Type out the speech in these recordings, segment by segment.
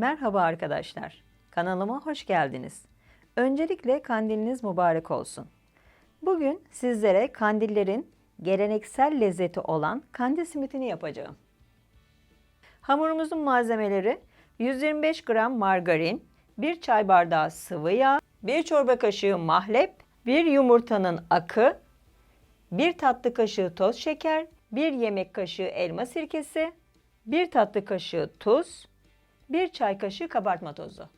Merhaba arkadaşlar. Kanalıma hoş geldiniz. Öncelikle kandiliniz mübarek olsun. Bugün sizlere kandillerin geleneksel lezzeti olan kandil simitini yapacağım. Hamurumuzun malzemeleri 125 gram margarin, 1 çay bardağı sıvı yağ, 1 çorba kaşığı mahlep, 1 yumurtanın akı, 1 tatlı kaşığı toz şeker, 1 yemek kaşığı elma sirkesi, 1 tatlı kaşığı tuz, 1 çay kaşığı kabartma tozu,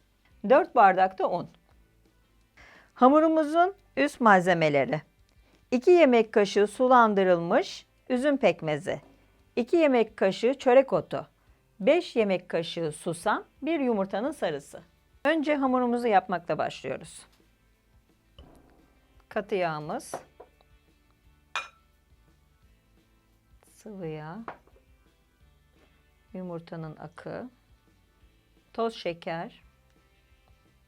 4 bardak da un. Hamurumuzun üst malzemeleri 2 yemek kaşığı sulandırılmış üzüm pekmezi, 2 yemek kaşığı çörek otu, 5 yemek kaşığı susam, 1 yumurtanın sarısı. Önce hamurumuzu yapmakla başlıyoruz. Katı yağımız, sıvı yağ, yumurtanın akı, toz şeker,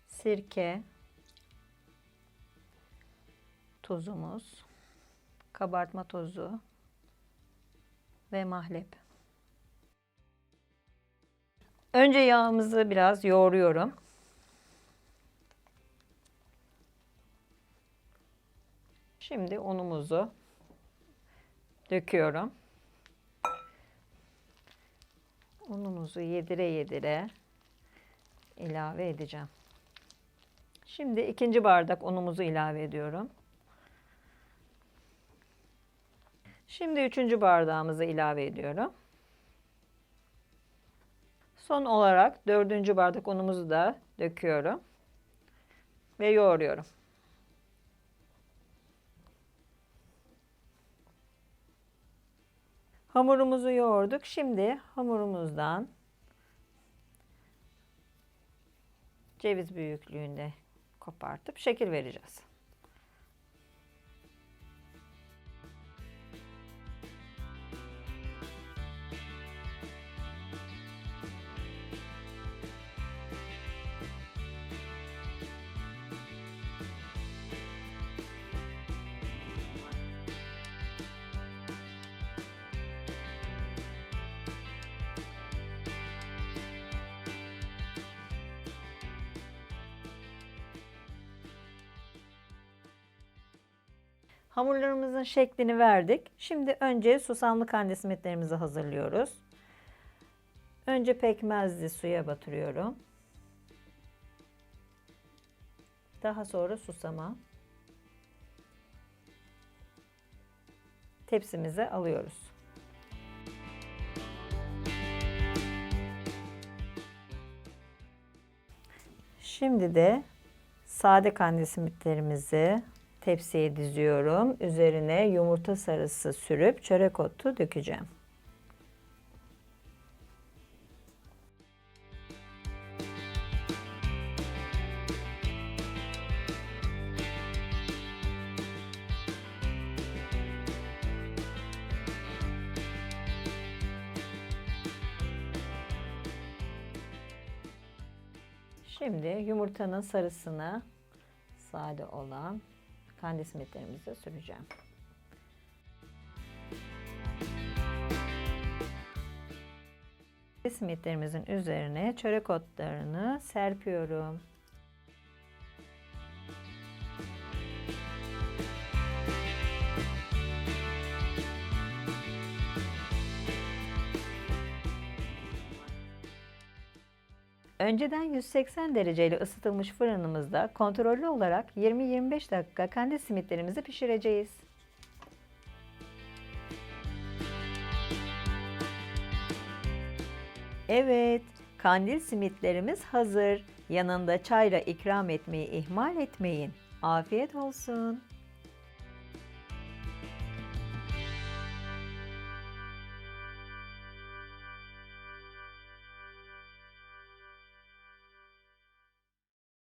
sirke, tuzumuz, kabartma tozu ve mahlep. Önce yağımızı biraz yoğuruyorum. Şimdi unumuzu döküyorum. Unumuzu yedire yedire ilave edeceğim. Şimdi ikinci bardak unumuzu ilave ediyorum. Şimdi üçüncü bardağımızı ilave ediyorum. Son olarak dördüncü bardak unumuzu da döküyorum. Ve yoğuruyorum. Hamurumuzu yoğurduk. Şimdi hamurumuzdan ceviz büyüklüğünde kopartıp şekil vereceğiz. Hamurlarımızın şeklini verdik. Şimdi önce susamlı kandil simitlerimizi hazırlıyoruz. Önce pekmezli suya batırıyorum. Daha sonra susama. Tepsimize alıyoruz. Şimdi de sade kandil simitlerimizi tepsiye diziyorum. Üzerine yumurta sarısı sürüp çörek otu dökeceğim. Şimdi yumurtanın sarısını sade olan kandil simitlerimize süreceğim. Simitlerimizin üzerine çörek otlarını serpiyorum. Önceden 180 dereceyle ısıtılmış fırınımızda kontrollü olarak 20-25 dakika kandil simitlerimizi pişireceğiz. Evet, kandil simitlerimiz hazır. Yanında çayla ikram etmeyi ihmal etmeyin. Afiyet olsun.